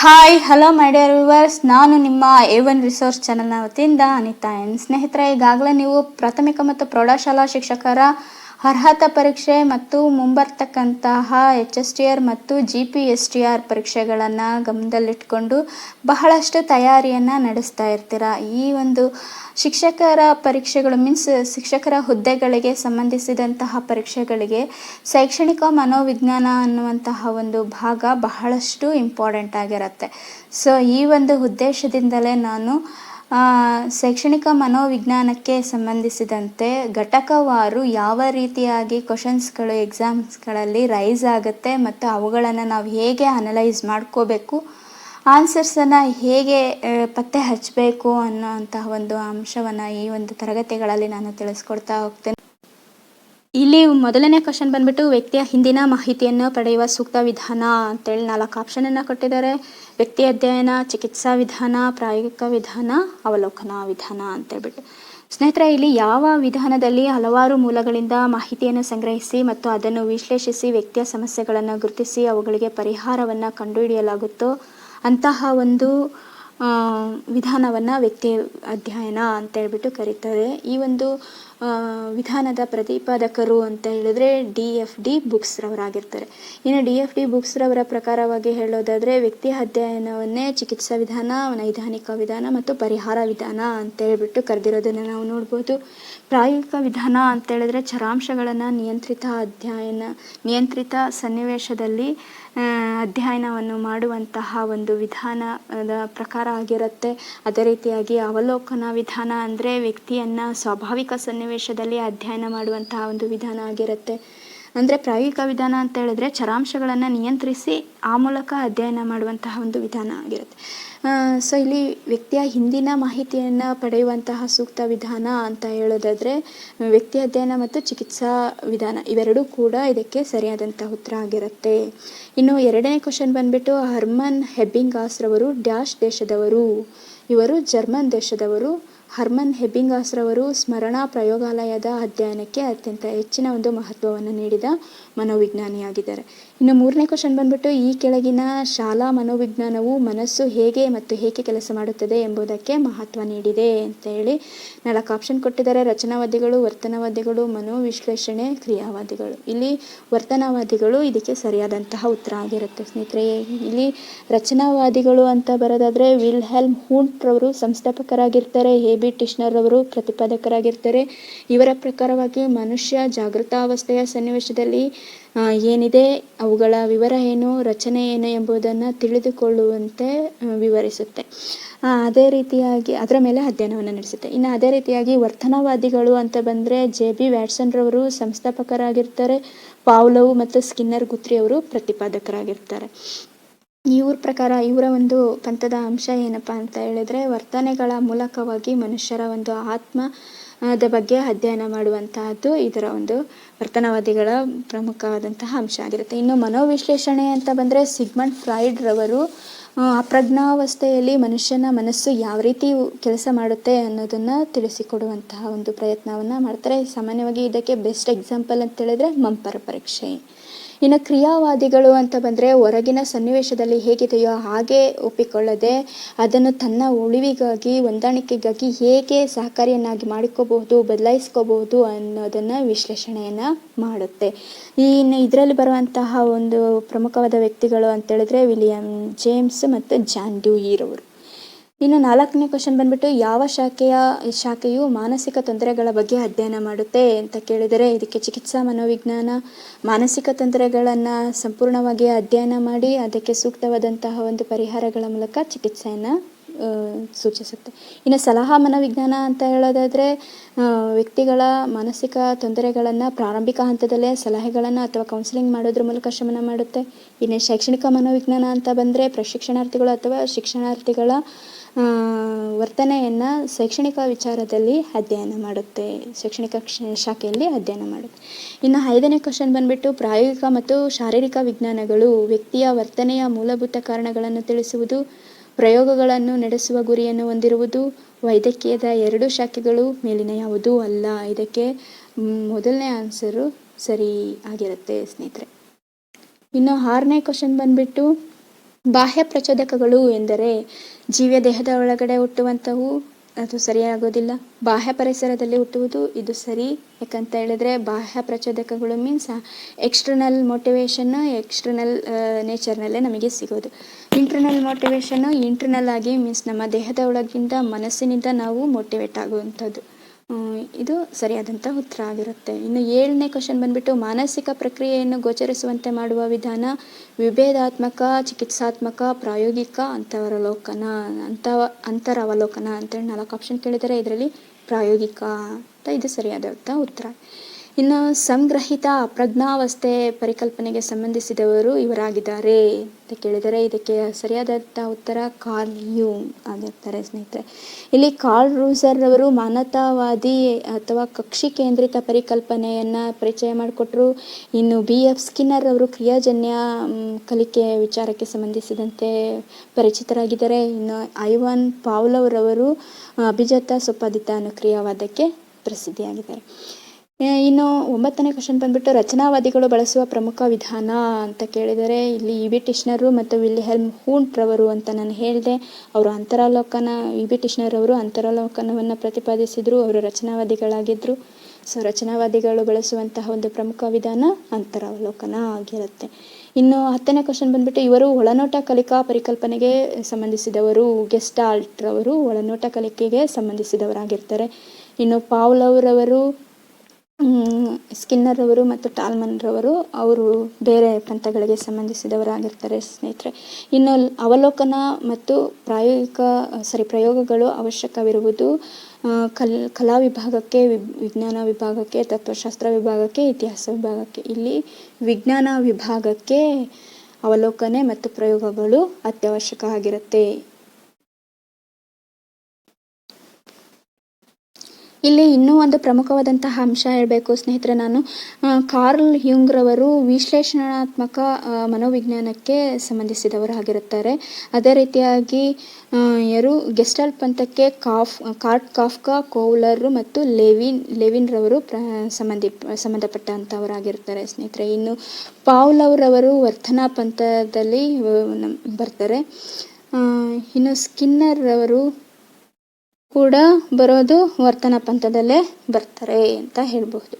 Hi hello my dear viewers ನಾನು ನಿಮ್ಮ A one resource ಚಾನಲ್ನ ವತಿಯಿಂದ ಅನಿತಾ ಎನ್. ಸ್ನೇಹಿತರೆ, ಈಗಾಗಲೇ ನೀವು ಪ್ರಾಥಮಿಕ ಮತ್ತು ಪ್ರೌಢಶಾಲಾ ಶಿಕ್ಷಕರ ಅರ್ಹತಾ ಪರೀಕ್ಷೆ ಮತ್ತು ಮುಂಬರ್ತಕ್ಕಂತಹ ಎಚ್ ಎಸ್ ಟಿ ಆರ್ ಮತ್ತು G P S T R ಪರೀಕ್ಷೆಗಳನ್ನು ಗಮನದಲ್ಲಿಟ್ಕೊಂಡು ಬಹಳಷ್ಟು ತಯಾರಿಯನ್ನು ನಡೆಸ್ತಾ ಇರ್ತೀರ? ಈ ಒಂದು ಶಿಕ್ಷಕರ ಪರೀಕ್ಷೆಗಳು ಮೀನ್ಸ್ ಶಿಕ್ಷಕರ ಹುದ್ದೆಗಳಿಗೆ ಸಂಬಂಧಿಸಿದಂತಹ ಪರೀಕ್ಷೆಗಳಿಗೆ ಶೈಕ್ಷಣಿಕ ಮನೋವಿಜ್ಞಾನ ಅನ್ನುವಂತಹ ಒಂದು ಭಾಗ ಬಹಳಷ್ಟು ಇಂಪಾರ್ಟೆಂಟ್ ಆಗಿರುತ್ತೆ. ಸೊ ಈ ಒಂದು ಉದ್ದೇಶದಿಂದಲೇ ನಾನು ಶೈಕ್ಷಣಿಕ ಮನೋವಿಜ್ಞಾನಕ್ಕೆ ಸಂಬಂಧಿಸಿದಂತೆ ಘಟಕವಾರು ಯಾವ ರೀತಿಯಾಗಿ ಕ್ವಶನ್ಸ್ಗಳು ಎಕ್ಸಾಮ್ಸ್ಗಳಲ್ಲಿ ರೈಸ್ ಆಗುತ್ತೆ ಮತ್ತು ಅವುಗಳನ್ನು ನಾವು ಹೇಗೆ ಅನಲೈಸ್ ಮಾಡ್ಕೋಬೇಕು ಆನ್ಸರ್ಸನ್ನು ಹೇಗೆ ಪತ್ತೆ ಹಚ್ಚಬೇಕು ಅನ್ನೋಂತಹ ಒಂದು ಅಂಶವನ್ನು ಈ ಒಂದು ತರಗತಿಗಳಲ್ಲಿ ನಾನು ತಿಳಿಸ್ಕೊಡ್ತಾ ಹೋಗ್ತೇನೆ. ಇಲ್ಲಿ ಮೊದಲನೇ ಕ್ವಶನ್ ಬಂದ್ಬಿಟ್ಟು ವ್ಯಕ್ತಿಯ ಹಿಂದಿನ ಮಾಹಿತಿಯನ್ನು ಪಡೆಯುವ ಸೂಕ್ತ ವಿಧಾನ ಅಂತೇಳಿ ನಾಲ್ಕು ಆಪ್ಷನನ್ನು ಕೊಟ್ಟಿದ್ದಾರೆ. ವ್ಯಕ್ತಿ ಅಧ್ಯಯನ, ಚಿಕಿತ್ಸಾ ವಿಧಾನ, ಪ್ರಾಯೋಗಿಕ ವಿಧಾನ, ಅವಲೋಕನ ವಿಧಾನ ಅಂತೇಳ್ಬಿಟ್ಟು ಸ್ನೇಹಿತರೆ, ಇಲ್ಲಿ ಯಾವ ವಿಧಾನದಲ್ಲಿ ಹಲವಾರು ಮೂಲಗಳಿಂದ ಮಾಹಿತಿಯನ್ನು ಸಂಗ್ರಹಿಸಿ ಮತ್ತು ಅದನ್ನು ವಿಶ್ಲೇಷಿಸಿ ವ್ಯಕ್ತಿಯ ಸಮಸ್ಯೆಗಳನ್ನು ಗುರುತಿಸಿ ಅವುಗಳಿಗೆ ಪರಿಹಾರವನ್ನು ಕಂಡುಹಿಡಿಯಲಾಗುತ್ತೋ ಅಂತಹ ಒಂದು ವಿಧಾನವನ್ನು ವ್ಯಕ್ತಿ ಅಧ್ಯಯನ ಅಂತ ಹೇಳ್ಬಿಟ್ಟು ಕರೀತಾರೆ. ಈ ಒಂದು ವಿಧಾನದ ಪ್ರತಿಪಾದಕರು ಅಂತ ಹೇಳಿದ್ರೆ ಡಿ ಎಫ್ ಡಿ ಬುಕ್ಸ್ರವರಾಗಿರ್ತಾರೆ. ಇನ್ನು ಡಿ ಎಫ್ ಡಿ ಬುಕ್ಸ್ರವರ ಪ್ರಕಾರವಾಗಿ ಹೇಳೋದಾದರೆ ವ್ಯಕ್ತಿ ಅಧ್ಯಯನವನ್ನೇ ಚಿಕಿತ್ಸಾ ವಿಧಾನ, ನೈದಾನಿಕ ವಿಧಾನ ಮತ್ತು ಪರಿಹಾರ ವಿಧಾನ ಅಂತ ಹೇಳ್ಬಿಟ್ಟು ಕರೆದಿರೋದನ್ನು ನಾವು ನೋಡ್ಬೋದು. ಪ್ರಾಯೋಗಿಕ ವಿಧಾನ ಅಂತ ಹೇಳಿದ್ರೆ ಚರಾಂಶಗಳನ್ನು ನಿಯಂತ್ರಿತ ಅಧ್ಯಯನ, ನಿಯಂತ್ರಿತ ಸನ್ನಿವೇಶದಲ್ಲಿ ಅಧ್ಯಯನವನ್ನು ಮಾಡುವಂತಹ ಒಂದು ವಿಧಾನದ ಪ್ರಕಾರ ಆಗಿರುತ್ತೆ. ಅದೇ ರೀತಿಯಾಗಿ ಅವಲೋಕನ ವಿಧಾನ ಅಂದರೆ ವ್ಯಕ್ತಿಯನ್ನು ಸ್ವಾಭಾವಿಕ ಸನ್ನಿವೇಶದಲ್ಲಿ ಅಧ್ಯಯನ ಮಾಡುವಂತಹ ಒಂದು ವಿಧಾನ ಆಗಿರುತ್ತೆ. ಅಂದರೆ ಪ್ರಾಯೋಗಿಕ ವಿಧಾನ ಅಂತ ಹೇಳಿದ್ರೆ ಚರಾಂಶಗಳನ್ನು ನಿಯಂತ್ರಿಸಿ ಆ ಮೂಲಕ ಅಧ್ಯಯನ ಮಾಡುವಂತಹ ಒಂದು ವಿಧಾನ ಆಗಿರುತ್ತೆ. ಸೊ ಇಲ್ಲಿ ವ್ಯಕ್ತಿಯ ಹಿಂದಿನ ಮಾಹಿತಿಯನ್ನು ಪಡೆಯುವಂತಹ ಸೂಕ್ತ ವಿಧಾನ ಅಂತ ಹೇಳೋದಾದರೆ, ವ್ಯಕ್ತಿ ಅಧ್ಯಯನ ಮತ್ತು ಚಿಕಿತ್ಸಾ ವಿಧಾನ ಇವೆರಡೂ ಕೂಡ ಇದಕ್ಕೆ ಸರಿಯಾದಂಥ ಉತ್ತರ ಆಗಿರುತ್ತೆ. ಇನ್ನು ಎರಡನೇ ಕ್ವಶನ್ ಬಂದ್ಬಿಟ್ಟು ಹರ್ಮನ್ ಹೆಬ್ಬಿಂಗಾಸ್ರವರು ಡ್ಯಾಶ್ ದೇಶದವರು. ಇವರು ಜರ್ಮನ್ ದೇಶದವರು. ಹರ್ಮನ್ ಹೆಬ್ಬಿಂಗಾಸ್ರವರು ಸ್ಮರಣಾ ಪ್ರಯೋಗಾಲಯದ ಅಧ್ಯಯನಕ್ಕೆ ಅತ್ಯಂತ ಹೆಚ್ಚಿನ ಒಂದು ಮಹತ್ವವನ್ನು ನೀಡಿದ ಮನೋವಿಜ್ಞಾನಿಯಾಗಿದ್ದಾರೆ. ಇನ್ನು ಮೂರನೇ ಕ್ವಶನ್ ಬಂದ್ಬಿಟ್ಟು, ಈ ಕೆಳಗಿನ ಶಾಲಾ ಮನೋವಿಜ್ಞಾನವು ಮನಸ್ಸು ಹೇಗೆ ಮತ್ತು ಹೇಗೆ ಕೆಲಸ ಮಾಡುತ್ತದೆ ಎಂಬುದಕ್ಕೆ ಮಹತ್ವ ನೀಡಿದೆ ಅಂತ ಹೇಳಿ ನಾಲ್ಕು ಆಪ್ಷನ್ ಕೊಟ್ಟಿದ್ದಾರೆ. ರಚನಾವಾದಿಗಳು, ವರ್ತನವಾದಿಗಳು, ಮನೋವಿಶ್ಲೇಷಣೆ, ಕ್ರಿಯಾವಾದಿಗಳು. ಇಲ್ಲಿ ವರ್ತನವಾದಿಗಳು ಇದಕ್ಕೆ ಸರಿಯಾದಂತಹ ಉತ್ತರ ಆಗಿರುತ್ತೆ. ಸ್ನೇಹಿತರೆ, ಇಲ್ಲಿ ರಚನಾವಾದಿಗಳು ಅಂತ ಬರೋದಾದರೆ ವಿಲ್ ಹೆಲ್ಮ್ ಹೂಂಟ್ರವರು ಸಂಸ್ಥಾಪಕರಾಗಿರ್ತಾರೆ. ಎ ಬಿ ಟಿಶ್ನರ್ ಅವರು ಪ್ರತಿಪಾದಕರಾಗಿರ್ತಾರೆ. ಇವರ ಪ್ರಕಾರವಾಗಿ ಮನುಷ್ಯ ಜಾಗೃತಾವಸ್ಥೆಯ ಸನ್ನಿವೇಶದಲ್ಲಿ ಏನಿದೆ, ಅವುಗಳ ವಿವರ ಏನು, ರಚನೆ ಏನು ಎಂಬುದನ್ನು ತಿಳಿದುಕೊಳ್ಳುವಂತೆ ವಿವರಿಸುತ್ತೆ. ಅದೇ ರೀತಿಯಾಗಿ ಅದರ ಮೇಲೆ ಅಧ್ಯಯನವನ್ನು ನಡೆಸುತ್ತೆ. ಇನ್ನು ಅದೇ ರೀತಿಯಾಗಿ ವರ್ತನವಾದಿಗಳು ಅಂತ ಬಂದರೆ ಜೆ ಬಿ ವ್ಯಾಟ್ಸನ್ರವರು ಸಂಸ್ಥಾಪಕರಾಗಿರ್ತಾರೆ. ಪಾವ್ಲವ್ ಮತ್ತು ಸ್ಕಿನ್ನರ್ ಗುತ್ರಿ ಅವರು ಪ್ರತಿಪಾದಕರಾಗಿರ್ತಾರೆ. ಇವ್ರ ಪ್ರಕಾರ ಇವರ ಒಂದು ಪಂಥದ ಅಂಶ ಏನಪ್ಪ ಅಂತ ಹೇಳಿದ್ರೆ ವರ್ತನೆಗಳ ಮೂಲಕವಾಗಿ ಮನುಷ್ಯರ ಒಂದು ಆತ್ಮ ಅದ ಬಗ್ಗೆ ಅಧ್ಯಯನ ಮಾಡುವಂತಹದ್ದು ಇದರ ಒಂದು ವರ್ತನವಾದಿಗಳ ಪ್ರಮುಖವಾದಂತಹ ಅಂಶ ಆಗಿರುತ್ತೆ. ಇನ್ನು ಮನೋವಿಶ್ಲೇಷಣೆ ಅಂತ ಬಂದರೆ ಸಿಗ್ಮಂಡ್ ಫ್ರಾಯ್ಡ್ ರವರು ಅಪ್ರಜ್ಞಾವಸ್ಥೆಯಲ್ಲಿ ಮನುಷ್ಯನ ಮನಸ್ಸು ಯಾವ ರೀತಿ ಕೆಲಸ ಮಾಡುತ್ತೆ ಅನ್ನೋದನ್ನು ತಿಳಿಸಿಕೊಡುವಂತಹ ಒಂದು ಪ್ರಯತ್ನವನ್ನು ಮಾಡ್ತಾರೆ. ಸಾಮಾನ್ಯವಾಗಿ ಇದಕ್ಕೆ ಬೆಸ್ಟ್ ಎಕ್ಸಾಂಪಲ್ ಅಂತ ಹೇಳಿದ್ರೆ ಮಂಪರ ಪರೀಕ್ಷೆ. ಇನ್ನು ಕ್ರಿಯಾವಾದಿಗಳು ಅಂತ ಬಂದರೆ ಹೊರಗಿನ ಸನ್ನಿವೇಶದಲ್ಲಿ ಹೇಗಿದೆಯೋ ಹಾಗೆ ಒಪ್ಪಿಕೊಳ್ಳದೆ ಅದನ್ನು ತನ್ನ ಉಳಿವಿಗಾಗಿ, ಹೊಂದಾಣಿಕೆಗಾಗಿ ಹೇಗೆ ಸಹಕಾರಿಯನ್ನಾಗಿ ಮಾಡಿಕೋಬಹುದು, ಬದಲಾಯಿಸ್ಕೋಬಹುದು ಅನ್ನೋದನ್ನು ವಿಶ್ಲೇಷಣೆಯನ್ನು ಮಾಡುತ್ತೆ. ಇನ್ನು ಇದರಲ್ಲಿ ಬರುವಂತಹ ಒಂದು ಪ್ರಮುಖವಾದ ವ್ಯಕ್ತಿಗಳು ಅಂತೇಳಿದ್ರೆ ವಿಲಿಯಂ ಜೇಮ್ಸ್ ಮತ್ತು ಜಾನ್ ಡ್ಯೂಯಿರವರು ಇನ್ನು ನಾಲ್ಕನೇ ಕ್ವಶನ್ ಬಂದ್ಬಿಟ್ಟು ಯಾವ ಶಾಖೆಯ, ಶಾಖೆಯು ಮಾನಸಿಕ ತೊಂದರೆಗಳ ಬಗ್ಗೆ ಅಧ್ಯಯನ ಮಾಡುತ್ತೆ ಅಂತ ಕೇಳಿದರೆ ಇದಕ್ಕೆ ಚಿಕಿತ್ಸಾ ಮನೋವಿಜ್ಞಾನ, ಮಾನಸಿಕ ತೊಂದರೆಗಳನ್ನು ಸಂಪೂರ್ಣವಾಗಿ ಅಧ್ಯಯನ ಮಾಡಿ ಅದಕ್ಕೆ ಸೂಕ್ತವಾದಂತಹ ಒಂದು ಪರಿಹಾರಗಳ ಮೂಲಕ ಚಿಕಿತ್ಸೆಯನ್ನು ಸೂಚಿಸುತ್ತೆ. ಇನ್ನು ಸಲಹಾ ಮನೋವಿಜ್ಞಾನ ಅಂತ ಹೇಳೋದಾದರೆ ವ್ಯಕ್ತಿಗಳ ಮಾನಸಿಕ ತೊಂದರೆಗಳನ್ನು ಪ್ರಾರಂಭಿಕ ಹಂತದಲ್ಲೇ ಸಲಹೆಗಳನ್ನು ಅಥವಾ ಕೌನ್ಸಿಲಿಂಗ್ ಮಾಡೋದ್ರ ಮೂಲಕ ಶಮನ ಮಾಡುತ್ತೆ. ಇನ್ನು ಶೈಕ್ಷಣಿಕ ಮನೋವಿಜ್ಞಾನ ಅಂತ ಬಂದರೆ ಪ್ರಶಿಕ್ಷಣಾರ್ಥಿಗಳು ಅಥವಾ ಶಿಕ್ಷಣಾರ್ಥಿಗಳ ವರ್ತನೆಯನ್ನು ಶೈಕ್ಷಣಿಕ ವಿಚಾರದಲ್ಲಿ ಅಧ್ಯಯನ ಮಾಡುತ್ತೆ. ಶೈಕ್ಷಣಿಕ ಕ್ಷ- ಶಾಖೆಯಲ್ಲಿ ಅಧ್ಯಯನ ಮಾಡುತ್ತೆ. ಇನ್ನು ಐದನೇ ಕ್ವಶನ್ ಬಂದ್ಬಿಟ್ಟು ಪ್ರಾಯೋಗಿಕ ಮತ್ತು ಶಾರೀರಿಕ ವಿಜ್ಞಾನಗಳು ವ್ಯಕ್ತಿಯ ವರ್ತನೆಯ ಮೂಲಭೂತ ಕಾರಣಗಳನ್ನು ತಿಳಿಸುವುದು, ಪ್ರಯೋಗಗಳನ್ನು ನಡೆಸುವ ಗುರಿಯನ್ನು ಹೊಂದಿರುವುದು, ವೈದ್ಯಕೀಯದ ಎರಡು ಶಾಖೆಗಳು ಮೇಲಿನ ಯಾವುದೂ ಅಲ್ಲ. ಇದಕ್ಕೆ ಮೊದಲನೇ ಆನ್ಸರು ಸರಿ ಆಗಿರುತ್ತೆ ಸ್ನೇಹಿತರೆ. ಇನ್ನು ಆರನೇ ಕ್ವಶನ್ ಬಂದ್ಬಿಟ್ಟು ಬಾಹ್ಯ ಪ್ರಚೋದಕಗಳು ಎಂದರೆ ಜೀವ ದೇಹದ ಒಳಗಡೆ ಹುಟ್ಟುವಂಥವು ಅದು ಸರಿಯಾಗೋದಿಲ್ಲ. ಬಾಹ್ಯ ಪರಿಸರದಲ್ಲಿ ಹುಟ್ಟುವುದು ಇದು ಸರಿ. ಯಾಕಂತ ಹೇಳಿದ್ರೆ ಬಾಹ್ಯ ಪ್ರಚೋದಕಗಳು ಮೀನ್ಸ್ ಎಕ್ಸ್ಟರ್ನಲ್ ಮೋಟಿವೇಶನ್ ಎಕ್ಸ್ಟರ್ನಲ್ ನೇಚರ್ನಲ್ಲೇ ನಮಗೆ ಸಿಗೋದು. ಇಂಟರ್ನಲ್ ಮೋಟಿವೇಶನ್ ಇಂಟರ್ನಲ್ ಆಗಿ ಮೀನ್ಸ್ ನಮ್ಮ ದೇಹದ ಒಳಗಿಂದ ಮನಸ್ಸಿನಿಂದ ನಾವು ಮೋಟಿವೇಟ್ ಆಗುವಂಥದ್ದು. ಇದು ಸರಿಯಾದಂಥ ಉತ್ತರ ಆಗಿರುತ್ತೆ. ಇನ್ನು ಏಳನೇ ಕ್ವಶನ್ ಬಂದ್ಬಿಟ್ಟು ಮಾನಸಿಕ ಪ್ರಕ್ರಿಯೆಯನ್ನು ಗೋಚರಿಸುವಂತೆ ಮಾಡುವ ವಿಧಾನ ವಿಭೇದಾತ್ಮಕ, ಚಿಕಿತ್ಸಾತ್ಮಕ, ಪ್ರಾಯೋಗಿಕ ಅಂತರವಲೋಕನ, ಅಂತ ಅವಲೋಕನ ಅಂತೇಳಿ ನಾಲ್ಕು ಆಪ್ಷನ್ ಕೇಳಿದರೆ ಇದರಲ್ಲಿ ಪ್ರಾಯೋಗಿಕ ಅಂತ ಇದು ಸರಿಯಾದಂಥ ಉತ್ತರ. ಇನ್ನು ಸಂಗ್ರಹಿತ ಪ್ರಜ್ಞಾವಸ್ಥೆ ಪರಿಕಲ್ಪನೆಗೆ ಸಂಬಂಧಿಸಿದವರು ಇವರಾಗಿದ್ದಾರೆ. ಅಂತ ಕೇಳಿದರೆ ಇದಕ್ಕೆ ಸರಿಯಾದಂಥ ಉತ್ತರ ಕಾರ್ಲ್ ಯೂಮ್ ಆಗಿರ್ತಾರೆ ಸ್ನೇಹಿತರೆ. ಇಲ್ಲಿ ಕಾರ್ಲ್ ರೂಸರ್ ಅವರು ಮಾನತಾವಾದಿ ಅಥವಾ ಕಕ್ಷಿ ಕೇಂದ್ರಿತ ಪರಿಕಲ್ಪನೆಯನ್ನು ಪರಿಚಯ ಮಾಡಿಕೊಟ್ರು. ಇನ್ನು ಬಿ ಎಫ್ ಸ್ಕಿನ್ನರ್ ಅವರು ಕ್ರಿಯಾಜನ್ಯ ಕಲಿಕೆ ವಿಚಾರಕ್ಕೆ ಸಂಬಂಧಿಸಿದಂತೆ ಪರಿಚಿತರಾಗಿದ್ದಾರೆ. ಇನ್ನು ಐವಾನ್ ಪಾವ್ಲವ್ರವರು ಅಭಿಜಾತ ಸುಪಾದಿತ ಅನುಕ್ರಿಯವಾದಕ್ಕೆ ಪ್ರಸಿದ್ಧಿಯಾಗಿದ್ದಾರೆ. ಇನ್ನು ಒಂಬತ್ತನೇ ಕ್ವಶನ್ ಬಂದ್ಬಿಟ್ಟು ರಚನಾವಾದಿಗಳು ಬಳಸುವ ಪ್ರಮುಖ ವಿಧಾನ ಅಂತ ಕೇಳಿದರೆ ಇಲ್ಲಿ ಇ ಬಿ ಟಿಷ್ನರು ಮತ್ತು ವಿಲ್ಹೆಲ್ಮ್ ಹೂಂಟ್ರವರು ಅಂತ ನಾನು ಹೇಳಿದೆ. ಅವರು ಅಂತರಾಲೋಕನ, ಇ ಬಿ ಟಿಷ್ನರವರು ಅಂತರಾಲೋಕನವನ್ನು ಪ್ರತಿಪಾದಿಸಿದರು, ಅವರು ರಚನಾವಾದಿಗಳಾಗಿದ್ದರು ಸೊ ರಚನಾವಾದಿಗಳು ಬಳಸುವಂತಹ ಒಂದು ಪ್ರಮುಖ ವಿಧಾನ ಅಂತರಾವಲೋಕನ ಆಗಿರುತ್ತೆ. ಇನ್ನು ಹತ್ತನೇ ಕ್ವಶನ್ ಬಂದ್ಬಿಟ್ಟು ಇವರು ಒಳನೋಟ ಕಲಿಕಾ ಪರಿಕಲ್ಪನೆಗೆ ಸಂಬಂಧಿಸಿದವರು, ಗೆಸ್ಟಾಲ್ಟ್ರವರು ಒಳನೋಟ ಕಲಿಕೆಗೆ ಸಂಬಂಧಿಸಿದವರಾಗಿರ್ತಾರೆ. ಇನ್ನು ಪಾವ್ಲವ್ರವರು ಸ್ಕಿನ್ನರ್ ಅವರು ಮತ್ತು ಟಾಲ್ಮನ್ ರವರು, ಅವರು ಬೇರೆ ಪಂಥಗಳಿಗೆ ಸಂಬಂಧಿಸಿದವರಾಗಿರ್ತಾರೆ ಸ್ನೇಹಿತರೆ. ಇನ್ನು ಅವಲೋಕನ ಮತ್ತು ಪ್ರಾಯೋಗಿಕ ಸಾರಿ ಪ್ರಯೋಗಗಳು ಅವಶ್ಯಕವಿರುವುದು ಕಲ್, ಕಲಾ ವಿಭಾಗಕ್ಕೆ ವಿಜ್ಞಾನ ವಿಭಾಗಕ್ಕೆ, ತತ್ವಶಾಸ್ತ್ರ ವಿಭಾಗಕ್ಕೆ, ಇತಿಹಾಸ ವಿಭಾಗಕ್ಕೆ. ಇಲ್ಲಿ ವಿಜ್ಞಾನ ವಿಭಾಗಕ್ಕೆ ಅವಲೋಕನೆ ಮತ್ತು ಪ್ರಯೋಗಗಳು ಅತ್ಯವಶ್ಯಕ ಆಗಿರುತ್ತೆ. ಇಲ್ಲಿ ಇನ್ನೂ ಒಂದು ಪ್ರಮುಖವಾದಂತಹ ಅಂಶ ಹೇಳಬೇಕು ಸ್ನೇಹಿತರೆ ನಾನು. ಕಾರ್ಲ್ ಯುಂಗ್ರವರು ವಿಶ್ಲೇಷಣಾತ್ಮಕ ಮನೋವಿಜ್ಞಾನಕ್ಕೆ ಸಂಬಂಧಿಸಿದವರಾಗಿರುತ್ತಾರೆ ಅದೇ ರೀತಿಯಾಗಿ ಯಾರು ಗೆಸ್ಟಲ್ ಪಂಥಕ್ಕೆ ಕಾಫ್, ಕಾರ್ಟ್ ಕಾಫ್ಕಾ, ಕೋವ್ಲರ್ ಮತ್ತು ಲೆವಿನ್, ಲೆವಿನ್ರವರು ಪ್ರ, ಸಂಬಂಧಿ ಸಂಬಂಧಪಟ್ಟಂಥವರಾಗಿರ್ತಾರೆ ಸ್ನೇಹಿತರೆ. ಇನ್ನು ಪಾವ್ಲವ್ರವರು ವರ್ತನಾ ಪಂಥದಲ್ಲಿ ಬರ್ತಾರೆ. ಇನ್ನು ಸ್ಕಿನ್ನರ್ ಅವರು ಕೂಡ ಬರೋದು ವರ್ತನ ಪಂಥದಲ್ಲೇ ಬರ್ತಾರೆ ಅಂತ ಹೇಳ್ಬಹುದು.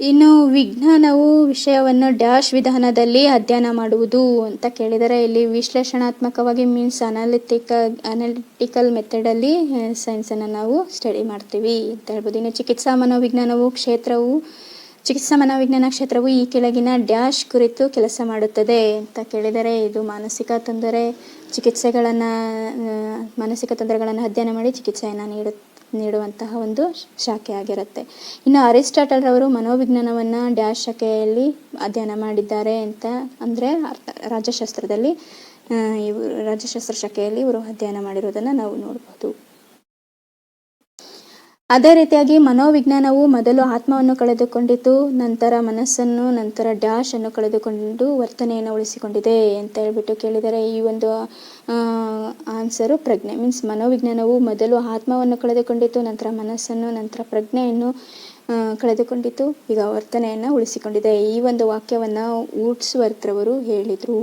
ಇನ್ನು ವಿಜ್ಞಾನವು ವಿಷಯವನ್ನು ಡ್ಯಾಶ್ ವಿಧಾನದಲ್ಲಿ ಅಧ್ಯಯನ ಮಾಡುವುದು ಅಂತ ಕೇಳಿದರೆ ಇಲ್ಲಿ ವಿಶ್ಲೇಷಣಾತ್ಮಕವಾಗಿ ಮೀನ್ಸ್ ಅನಾಲಿಟಿಕ, ಅನಾಲಿಟಿಕಲ್ ಮೆಥಡಲ್ಲಿ ಸೈನ್ಸನ್ನು ನಾವು ಸ್ಟಡಿ ಮಾಡ್ತೀವಿ ಅಂತ ಹೇಳ್ಬೋದು. ಇನ್ನು ಚಿಕಿತ್ಸಾ ಮನೋವಿಜ್ಞಾನವು ಕ್ಷೇತ್ರವು, ಚಿಕಿತ್ಸಾ ಮನೋವಿಜ್ಞಾನ ಕ್ಷೇತ್ರವು ಈ ಕೆಳಗಿನ ಡ್ಯಾಶ್ ಕುರಿತು ಕೆಲಸ ಮಾಡುತ್ತದೆ ಅಂತ ಕೇಳಿದರೆ ಇದು ಮಾನಸಿಕ ತೊಂದರೆ ಚಿಕಿತ್ಸೆಗಳನ್ನು ಮಾನಸಿಕ ತೊಂದರೆಗಳನ್ನು ಅಧ್ಯಯನ ಮಾಡಿ ಚಿಕಿತ್ಸೆಯನ್ನು ನೀಡು, ನೀಡುವಂತಹ ಒಂದು ಶಾಖೆ ಆಗಿರುತ್ತೆ. ಇನ್ನು ಅರಿಸ್ಟಾಟಲ್ ರವರು ಮನೋವಿಜ್ಞಾನವನ್ನು ಡ್ಯಾಶ್ ಶಾಖೆಯಲ್ಲಿ ಅಧ್ಯಯನ ಮಾಡಿದ್ದಾರೆ ಅಂತ ಅಂದರೆ ರಾಜ್ಯಶಾಸ್ತ್ರದಲ್ಲಿ ಇವರು ರಾಜ್ಯಶಾಸ್ತ್ರ ಶಾಖೆಯಲ್ಲಿ ಇವರು ಅಧ್ಯಯನ ಮಾಡಿರೋದನ್ನು ನಾವು ನೋಡ್ಬೋದು. ಅದೇ ರೀತಿಯಾಗಿ ಮನೋವಿಜ್ಞಾನವು ಮೊದಲು ಆತ್ಮವನ್ನು ಕಳೆದುಕೊಂಡಿತು, ನಂತರ ಮನಸ್ಸನ್ನು, ನಂತರ ಡ್ಯಾಶ್ ಅನ್ನು ಕಳೆದುಕೊಂಡು ವರ್ತನೆಯನ್ನು ಉಳಿಸಿಕೊಂಡಿದೆ ಅಂತ ಹೇಳ್ಬಿಟ್ಟು ಕೇಳಿದರೆ ಈ ಒಂದು ಆನ್ಸರು ಪ್ರಜ್ಞೆ. ಮೀನ್ಸ್ ಮನೋವಿಜ್ಞಾನವು ಮೊದಲು ಆತ್ಮವನ್ನು ಕಳೆದುಕೊಂಡಿತು, ನಂತರ ಮನಸ್ಸನ್ನು, ನಂತರ ಪ್ರಜ್ಞೆಯನ್ನು ಕಳೆದುಕೊಂಡಿತು, ಈಗ ವರ್ತನೆಯನ್ನು ಉಳಿಸಿಕೊಂಡಿದೆ. ಈ ಒಂದು ವಾಕ್ಯವನ್ನು ಊಟ್ಸ್ವರ್ತರವರು ಹೇಳಿದರು.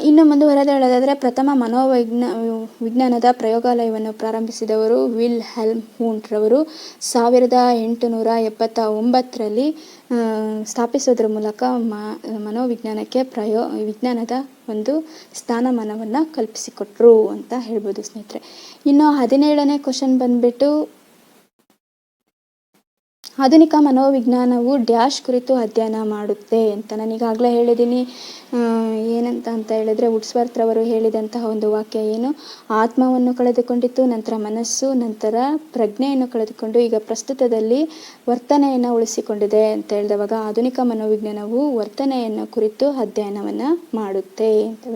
ಇನ್ನು ಮುಂದುವರೆದು ಹೇಳೋದಾದರೆ ಪ್ರಥಮ ಮನೋವೈಜ್ಞಾ, ವಿಜ್ಞಾನದ ಪ್ರಯೋಗಾಲಯವನ್ನು ಪ್ರಾರಂಭಿಸಿದವರು ವಿಲ್ ಹೆಲ್ಮ್ ಹೂಂಟ್ರವರು ಸಾವಿರದ ಎಂಟುನೂರ ಎಪ್ಪತ್ತ ಒಂಬತ್ತರಲ್ಲಿ ಸ್ಥಾಪಿಸೋದ್ರ ಮೂಲಕ ಮನೋವಿಜ್ಞಾನಕ್ಕೆ ಪ್ರಯೋ, ವಿಜ್ಞಾನದ ಒಂದು ಸ್ಥಾನಮಾನವನ್ನು ಕಲ್ಪಿಸಿಕೊಟ್ರು ಅಂತ ಹೇಳ್ಬೋದು ಸ್ನೇಹಿತರೆ. ಇನ್ನು ಹದಿನೇಳನೇ ಕ್ವಶನ್ ಬಂದ್ಬಿಟ್ಟು ಆಧುನಿಕ ಮನೋವಿಜ್ಞಾನವು ಡ್ಯಾಶ್ ಕುರಿತು ಅಧ್ಯಯನ ಮಾಡುತ್ತೆ ಅಂತ ನಾನು ಈಗಾಗಲೇ ಹೇಳಿದ್ದೀನಿ ಏನಂತ ಅಂತ ಹೇಳಿದ್ರೆ ವುಡ್ಸ್ವರ್ತ್ ರವರು ಹೇಳಿದಂತಹ ಒಂದು ವಾಕ್ಯ ಏನು? ಆತ್ಮವನ್ನು ಕಳೆದುಕೊಂಡಿತ್ತು ನಂತರ ಮನಸ್ಸು, ನಂತರ ಪ್ರಜ್ಞೆಯನ್ನು ಕಳೆದುಕೊಂಡು ಈಗ ಪ್ರಸ್ತುತದಲ್ಲಿ ವರ್ತನೆಯನ್ನು ಉಳಿಸಿಕೊಂಡಿದೆ ಅಂತ ಹೇಳಿದವಾಗ ಆಧುನಿಕ ಮನೋವಿಜ್ಞಾನವು ವರ್ತನೆಯನ್ನು ಕುರಿತು ಅಧ್ಯಯನವನ್ನು ಮಾಡುತ್ತೆ ಅಂತ.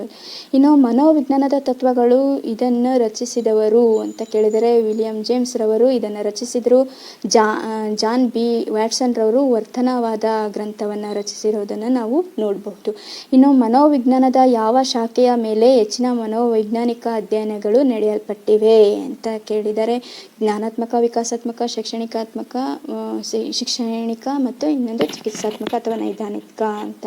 ಇನ್ನು ಮನೋವಿಜ್ಞಾನದ ತತ್ವಗಳು ಇದನ್ನು ರಚಿಸಿದವರು ಅಂತ ಕೇಳಿದರೆ ವಿಲಿಯಂ ಜೇಮ್ಸ್ ರವರು ಇದನ್ನು ರಚಿಸಿದರು. ಜಾ ಜಾನ್ ಬಿ ವ್ಯಾಟ್ಸನ್ ರವರು ವರ್ತನವಾದ ಗ್ರಂಥವನ್ನು ರಚಿಸಿರೋದನ್ನು ನಾವು ನೋಡಬಹುದು. ಇನ್ನು ಮನೋವಿಜ್ಞಾನದ ಯಾವ ಶಾಖೆಯ ಮೇಲೆ ಹೆಚ್ಚಿನ ಮನೋವೈಜ್ಞಾನಿಕ ಅಧ್ಯಯನಗಳು ನಡೆಯಲ್ಪಟ್ಟಿವೆ ಅಂತ ಕೇಳಿದರೆ ಜ್ಞಾನಾತ್ಮಕ, ವಿಕಾಸಾತ್ಮಕ, ಶೈಕ್ಷಣಿಕಾತ್ಮಕ ಶಿಕ್ಷಣಿಕ ಮತ್ತು ಇನ್ನೊಂದು ಚಿಕಿತ್ಸಾತ್ಮಕ ಅಥವಾ ನೈದಾನಿಕ ಅಂತ.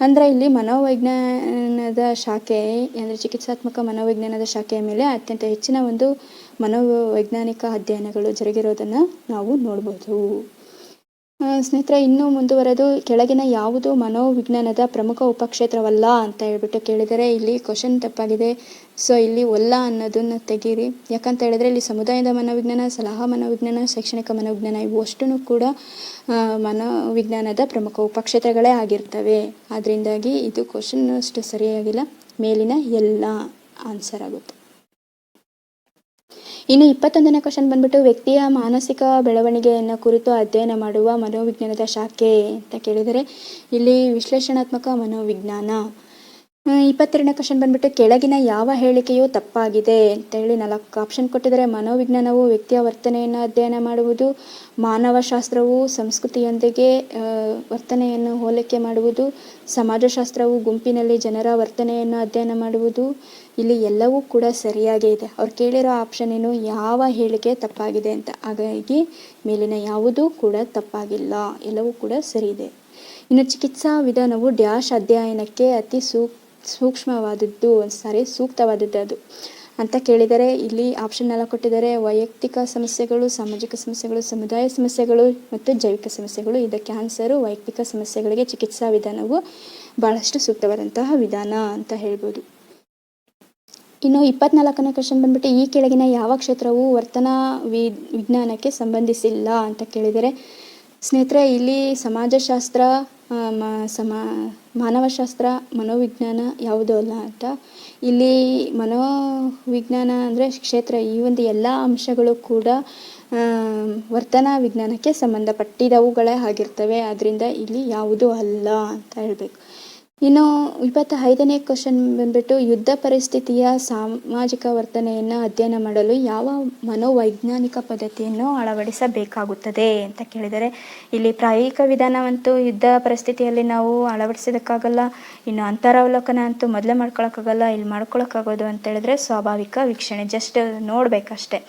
ಅಂದರೆ ಇಲ್ಲಿ ಮನೋವೈಜ್ಞಾನದ ಶಾಖೆ, ಅಂದರೆ ಚಿಕಿತ್ಸಾತ್ಮಕ ಮನೋವಿಜ್ಞಾನದ ಶಾಖೆಯ ಮೇಲೆ ಅತ್ಯಂತ ಹೆಚ್ಚಿನ ಒಂದು ಮನೋವೈಜ್ಞಾನಿಕ ಅಧ್ಯಯನಗಳು ಜರುಗಿರೋದನ್ನು ನಾವು ನೋಡ್ಬೋದು. ಸ್ನೇಹಿತರೆ, ಇನ್ನೂ ಮುಂದುವರೆದು ಕೆಳಗಿನ ಯಾವುದು ಮನೋವಿಜ್ಞಾನದ ಪ್ರಮುಖ ಉಪಕ್ಷೇತ್ರವಲ್ಲ ಅಂತ ಹೇಳ್ಬಿಟ್ಟು ಕೇಳಿದರೆ ಇಲ್ಲಿ ಕ್ವಶನ್ ತಪ್ಪಾಗಿದೆ. ಸೊ, ಇಲ್ಲಿ ಒಲ್ಲ ಅನ್ನೋದನ್ನು ತೆಗೀರಿ. ಯಾಕಂತ ಹೇಳಿದ್ರೆ, ಇಲ್ಲಿ ಸಮುದಾಯದ ಮನೋವಿಜ್ಞಾನ, ಸಲಹಾ ಮನೋವಿಜ್ಞಾನ, ಶೈಕ್ಷಣಿಕ ಮನೋವಿಜ್ಞಾನ ಇವು ಕೂಡ ಮನೋವಿಜ್ಞಾನದ ಪ್ರಮುಖ ಉಪಕ್ಷೇತ್ರಗಳೇ ಆಗಿರ್ತವೆ. ಅದರಿಂದಾಗಿ ಇದು ಕ್ವಶನ್ ಅಷ್ಟು ಸರಿಯಾಗಿಲ್ಲ. ಮೇಲಿನ ಎಲ್ಲ ಆನ್ಸರ್ ಆಗುತ್ತೆ. ಇನ್ನು ಇಪ್ಪತ್ತೊಂದನೇ ಕ್ವಶನ್ ಬಂದ್ಬಿಟ್ಟು ವ್ಯಕ್ತಿಯ ಮಾನಸಿಕ ಬೆಳವಣಿಗೆಯನ್ನು ಕುರಿತು ಅಧ್ಯಯನ ಮಾಡುವ ಮನೋವಿಜ್ಞಾನದ ಶಾಖೆ ಅಂತ ಕೇಳಿದರೆ ಇಲ್ಲಿ ವಿಶ್ಲೇಷಣಾತ್ಮಕ ಮನೋವಿಜ್ಞಾನ. ಇಪ್ಪತ್ತೆರಡನೇ ಕ್ವಶನ್ ಬಂದ್ಬಿಟ್ಟು ಕೆಳಗಿನ ಯಾವ ಹೇಳಿಕೆಯು ತಪ್ಪಾಗಿದೆ ಅಂತ ಹೇಳಿ ನಾಲ್ಕು ಆಪ್ಷನ್ ಕೊಟ್ಟಿದ್ದಾರೆ. ಮನೋವಿಜ್ಞಾನವು ವ್ಯಕ್ತಿಯ ವರ್ತನೆಯನ್ನು ಅಧ್ಯಯನ ಮಾಡುವುದು, ಮಾನವಶಾಸ್ತ್ರವು ಸಂಸ್ಕೃತಿಯೊಂದಿಗೆ ವರ್ತನೆಯನ್ನು ಹೋಲಿಕೆ ಮಾಡುವುದು, ಸಮಾಜಶಾಸ್ತ್ರವು ಗುಂಪಿನಲ್ಲಿ ಜನರ ವರ್ತನೆಯನ್ನು ಅಧ್ಯಯನ ಮಾಡುವುದು, ಇಲ್ಲಿ ಎಲ್ಲವೂ ಕೂಡ ಸರಿಯಾಗೇ ಇದೆ. ಅವ್ರು ಕೇಳಿರೋ ಆಪ್ಷನ್ ಏನು, ಯಾವ ಹೇಳಿಕೆ ತಪ್ಪಾಗಿದೆ ಅಂತ. ಹಾಗಾಗಿ ಮೇಲಿನ ಯಾವುದೂ ಕೂಡ ತಪ್ಪಾಗಿಲ್ಲ. ಎಲ್ಲವೂ ಕೂಡ ಸರಿ ಇದೆ. ಇನ್ನು ಚಿಕಿತ್ಸಾ ವಿಧಾನವು ಡ್ಯಾಶ್ ಅಧ್ಯಯನಕ್ಕೆ ಅತಿ ಸೂಕ್ ಸೂಕ್ಷ್ಮವಾದದ್ದು, ಸಾರಿ, ಸೂಕ್ತವಾದದ್ದು ಅದು. ಅಂತ ಕೇಳಿದರೆ, ಇಲ್ಲಿ ಆಪ್ಷನ್ ಎಲ್ಲ ಕೊಟ್ಟಿದ್ದಾರೆ. ವೈಯಕ್ತಿಕ ಸಮಸ್ಯೆಗಳು, ಸಾಮಾಜಿಕ ಸಮಸ್ಯೆಗಳು, ಸಮುದಾಯ ಸಮಸ್ಯೆಗಳು ಮತ್ತು ಜೈವಿಕ ಸಮಸ್ಯೆಗಳು. ಇದಕ್ಕೆ ಆನ್ಸರು ವೈಯಕ್ತಿಕ ಸಮಸ್ಯೆಗಳಿಗೆ ಚಿಕಿತ್ಸಾ ವಿಧಾನವು ಬಹಳಷ್ಟು ಸೂಕ್ತವಾದಂತಹ ವಿಧಾನ ಅಂತ ಹೇಳ್ಬೋದು. ಇನ್ನು ಇಪ್ಪತ್ನಾಲ್ಕನೇ ಕ್ವಶನ್ ಬಂದ್ಬಿಟ್ಟು, ಈ ಕೆಳಗಿನ ಯಾವ ಕ್ಷೇತ್ರವು ವರ್ತನಾ ವಿ, ವಿಜ್ಞಾನಕ್ಕೆ ಸಂಬಂಧಿಸಿಲ್ಲ ಅಂತ ಕೇಳಿದರೆ, ಸ್ನೇಹಿತರೆ, ಇಲ್ಲಿ ಸಮಾಜಶಾಸ್ತ್ರ ಸಮಾ, ಮಾನವಶಾಸ್ತ್ರ, ಮನೋವಿಜ್ಞಾನ ಯಾವುದೂ ಅಲ್ಲ ಅಂತ. ಇಲ್ಲಿ ಮನೋವಿಜ್ಞಾನ ಅಂದರೆ ಕ್ಷೇತ್ರ, ಈ ಒಂದು ಎಲ್ಲ ಅಂಶಗಳು ಕೂಡ ವರ್ತನಾ ವಿಜ್ಞಾನಕ್ಕೆ ಸಂಬಂಧಪಟ್ಟಿದವುಗಳೇ ಆಗಿರ್ತವೆ. ಆದ್ದರಿಂದ ಇಲ್ಲಿ ಯಾವುದೂ ಅಲ್ಲ ಅಂತ ಹೇಳಬೇಕು. ಇನ್ನು ಇಪ್ಪತ್ತ ಐದನೇ ಕ್ವಶನ್ ಬಂದ್ಬಿಟ್ಟು ಯುದ್ಧ ಪರಿಸ್ಥಿತಿಯ ಸಾಮಾಜಿಕ ವರ್ತನೆಯನ್ನು ಅಧ್ಯಯನ ಮಾಡಲು ಯಾವ ಮನೋವೈಜ್ಞಾನಿಕ ಪದ್ಧತಿಯನ್ನು ಅಳವಡಿಸಬೇಕಾಗುತ್ತದೆ ಅಂತ ಕೇಳಿದರೆ, ಇಲ್ಲಿ ಪ್ರಾಯೋಗಿಕ ವಿಧಾನವಂತೂ ಯುದ್ಧ ಪರಿಸ್ಥಿತಿಯಲ್ಲಿ ನಾವು ಅಳವಡಿಸೋದಕ್ಕಾಗಲ್ಲ, ಇನ್ನು ಅಂತರಾವಲೋಕನ ಅಂತೂ ಮೊದಲೇ ಮಾಡ್ಕೊಳಕ್ಕಾಗಲ್ಲ, ಇಲ್ಲಿ ಮಾಡ್ಕೊಳಕ್ಕಾಗೋದು ಅಂತ ಹೇಳಿದ್ರೆ ಸ್ವಾಭಾವಿಕ ವೀಕ್ಷಣೆ. ಜಸ್ಟ್ ನೋಡಬೇಕಷ್ಟೆ.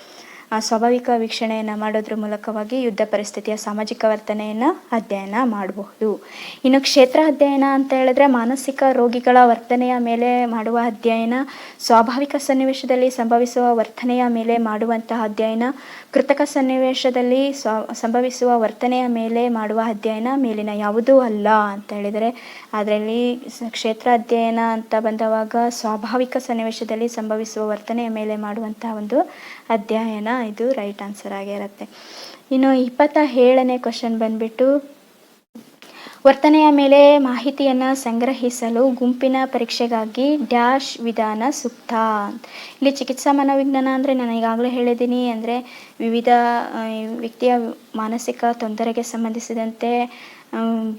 ಸ್ವಾಭಾವಿಕ ವೀಕ್ಷಣೆಯನ್ನು ಮಾಡೋದ್ರ ಮೂಲಕವಾಗಿ ಯುದ್ಧ ಪರಿಸ್ಥಿತಿಯ ಸಾಮಾಜಿಕ ವರ್ತನೆಯನ್ನು ಅಧ್ಯಯನ ಮಾಡಬಹುದು. ಇನ್ನು ಕ್ಷೇತ್ರ ಅಧ್ಯಯನ ಅಂತ ಹೇಳಿದ್ರೆ ಮಾನಸಿಕ ರೋಗಿಗಳ ವರ್ತನೆಯ ಮೇಲೆ ಮಾಡುವ ಅಧ್ಯಯನ, ಸ್ವಾಭಾವಿಕ ಸನ್ನಿವೇಶದಲ್ಲಿ ಸಂಭವಿಸುವ ವರ್ತನೆಯ ಮೇಲೆ ಮಾಡುವಂತಹ ಅಧ್ಯಯನ, ಕೃತಕ ಸನ್ನಿವೇಶದಲ್ಲಿ ಸ್ವ, ಸಂಭವಿಸುವ ವರ್ತನೆಯ ಮೇಲೆ ಮಾಡುವ ಅಧ್ಯಯನ ಮೇಲಿನ ಯಾವುದೂ ಅಲ್ಲ ಅಂತ ಹೇಳಿದರೆ ಅದರಲ್ಲಿ ಕ್ಷೇತ್ರ ಅಧ್ಯಯನ ಅಂತ ಬಂದವಾಗ ಸ್ವಾಭಾವಿಕ ಸನ್ನಿವೇಶದಲ್ಲಿ ಸಂಭವಿಸುವ ವರ್ತನೆಯ ಮೇಲೆ ಮಾಡುವಂತಹ ಒಂದು ಅಧ್ಯಯನ ಇದು ರೈಟ್ ಆನ್ಸರ್ ಆಗಿರುತ್ತೆ ಇನ್ನು ಇಪ್ಪತ್ತ ಏಳನೇ ಕ್ವಶನ್ ಬಂದ್ಬಿಟ್ಟು, ವರ್ತನೆಯ ಮೇಲೆ ಮಾಹಿತಿಯನ್ನು ಸಂಗ್ರಹಿಸಲು ಗುಂಪಿನ ಪರೀಕ್ಷೆಗಾಗಿ ಡ್ಯಾಶ್ ವಿಧಾನ ಸೂಕ್ತ. ಇಲ್ಲಿ ಚಿಕಿತ್ಸಾ ಮನೋವಿಜ್ಞಾನ ಅಂದರೆ ನಾನು ಈಗಾಗಲೇ ಹೇಳಿದ್ದೀನಿ, ಅಂದರೆ ವಿವಿಧ ವ್ಯಕ್ತಿಯ ಮಾನಸಿಕ ತೊಂದರೆಗೆ ಸಂಬಂಧಿಸಿದಂತೆ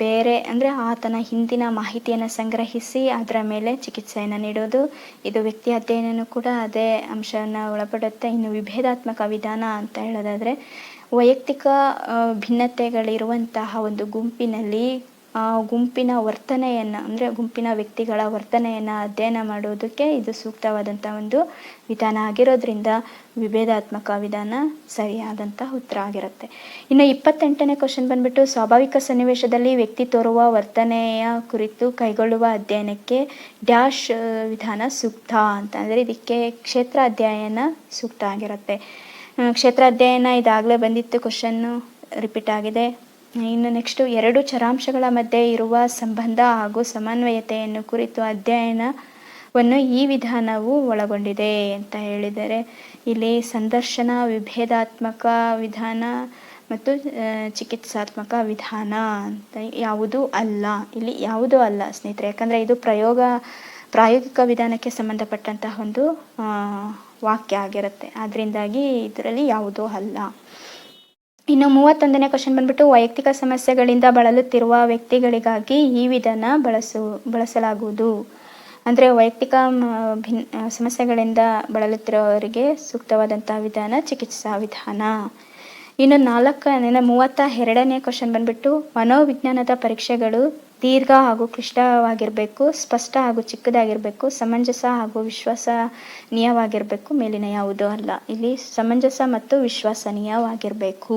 ಬೇರೆ ಅಂದರೆ ಆತನ ಹಿಂದಿನ ಮಾಹಿತಿಯನ್ನು ಸಂಗ್ರಹಿಸಿ ಅದರ ಮೇಲೆ ಚಿಕಿತ್ಸೆಯನ್ನು ನೀಡೋದು. ಇದು ವ್ಯಕ್ತಿ ಅಧ್ಯಯನನೂ ಕೂಡ ಅದೇ ಅಂಶವನ್ನು ಒಳಪಡುತ್ತೆ. ಇನ್ನು ವಿಭೇದಾತ್ಮಕ ವಿಧಾನ ಅಂತ ಹೇಳೋದಾದರೆ ವೈಯಕ್ತಿಕ ಭಿನ್ನತೆಗಳಿರುವಂತಹ ಒಂದು ಗುಂಪಿನಲ್ಲಿ ಗುಂಪಿನ ವರ್ತನೆಯನ್ನು, ಅಂದರೆ ಗುಂಪಿನ ವ್ಯಕ್ತಿಗಳ ವರ್ತನೆಯನ್ನು ಅಧ್ಯಯನ ಮಾಡೋದಕ್ಕೆ ಇದು ಸೂಕ್ತವಾದಂಥ ಒಂದು ವಿಧಾನ ಆಗಿರೋದ್ರಿಂದ ವಿಭೇದಾತ್ಮಕ ವಿಧಾನ ಸರಿಯಾದಂಥ ಉತ್ತರ ಆಗಿರುತ್ತೆ. ಇನ್ನು ಇಪ್ಪತ್ತೆಂಟನೇ ಕ್ವಶನ್ ಬಂದ್ಬಿಟ್ಟು ಸ್ವಾಭಾವಿಕ ಸನ್ನಿವೇಶದಲ್ಲಿ ವ್ಯಕ್ತಿ ತೋರುವ ವರ್ತನೆಯ ಕುರಿತು ಕೈಗೊಳ್ಳುವ ಅಧ್ಯಯನಕ್ಕೆ ಡ್ಯಾಶ್ ವಿಧಾನ ಸೂಕ್ತ ಅಂತ. ಅಂದರೆ ಇದಕ್ಕೆ ಕ್ಷೇತ್ರ ಅಧ್ಯಯನ ಸೂಕ್ತ ಆಗಿರುತ್ತೆ. ಕ್ಷೇತ್ರ ಅಧ್ಯಯನ ಇದಾಗಲೇ ಬಂದಿತ್ತು ಕ್ವಶನ್ನು ರಿಪೀಟ್ ಆಗಿದೆ. ಇನ್ನು ನೆಕ್ಸ್ಟು ಎರಡು ಚರಾಂಶಗಳ ಮಧ್ಯೆ ಇರುವ ಸಂಬಂಧ ಹಾಗೂ ಸಮನ್ವಯತೆಯನ್ನು ಕುರಿತು ಅಧ್ಯಯನವನ್ನು ಈ ವಿಧಾನವು ಒಳಗೊಂಡಿದೆ ಅಂತ ಹೇಳಿದರೆ, ಇಲ್ಲಿ ಸಂದರ್ಶನ, ವಿಭೇದಾತ್ಮಕ ವಿಧಾನ ಮತ್ತು ಚಿಕಿತ್ಸಾತ್ಮಕ ವಿಧಾನ ಅಂತ ಯಾವುದೂ ಅಲ್ಲ. ಇಲ್ಲಿ ಯಾವುದೂ ಅಲ್ಲ ಸ್ನೇಹಿತರೆ, ಯಾಕಂದರೆ ಇದು ಪ್ರಯೋಗ, ಪ್ರಾಯೋಗಿಕ ವಿಧಾನಕ್ಕೆ ಸಂಬಂಧಪಟ್ಟಂತಹ ಒಂದು ವಾಕ್ಯ ಆಗಿರುತ್ತೆ. ಅದರಿಂದಾಗಿ ಇದರಲ್ಲಿ ಯಾವುದೂ ಅಲ್ಲ. ಇನ್ನು ಮೂವತ್ತೊಂದನೇ ಕ್ವಶನ್ ಬಂದ್ಬಿಟ್ಟು ವೈಯಕ್ತಿಕ ಸಮಸ್ಯೆಗಳಿಂದ ಬಳಲುತ್ತಿರುವ ವ್ಯಕ್ತಿಗಳಿಗಾಗಿ ಈ ವಿಧಾನ ಬಳಸು, ಬಳಸಲಾಗುವುದು. ಅಂದರೆ ವೈಯಕ್ತಿಕ ಭಿನ್ ಸಮಸ್ಯೆಗಳಿಂದ ಬಳಲುತ್ತಿರುವವರಿಗೆ ಸೂಕ್ತವಾದಂಥ ವಿಧಾನ ಚಿಕಿತ್ಸಾ ವಿಧಾನ. ಇನ್ನು ನಾಲ್ಕನೇ ಮೂವತ್ತ ಎರಡನೇ ಕ್ವಶನ್ ಬಂದ್ಬಿಟ್ಟು ಮನೋವಿಜ್ಞಾನದ ಪರೀಕ್ಷೆಗಳು ದೀರ್ಘ ಹಾಗೂ ಕ್ಲಿಷ್ಟವಾಗಿರಬೇಕು, ಸ್ಪಷ್ಟ ಹಾಗೂ ಚಿಕ್ಕದಾಗಿರಬೇಕು, ಸಮಂಜಸ ಹಾಗೂ ವಿಶ್ವಸನೀಯವಾಗಿರಬೇಕು, ಮೇಲಿನ ಯಾವುದೂ ಅಲ್ಲ. ಇಲ್ಲಿ ಸಮಂಜಸ ಮತ್ತು ವಿಶ್ವಸನೀಯವಾಗಿರಬೇಕು.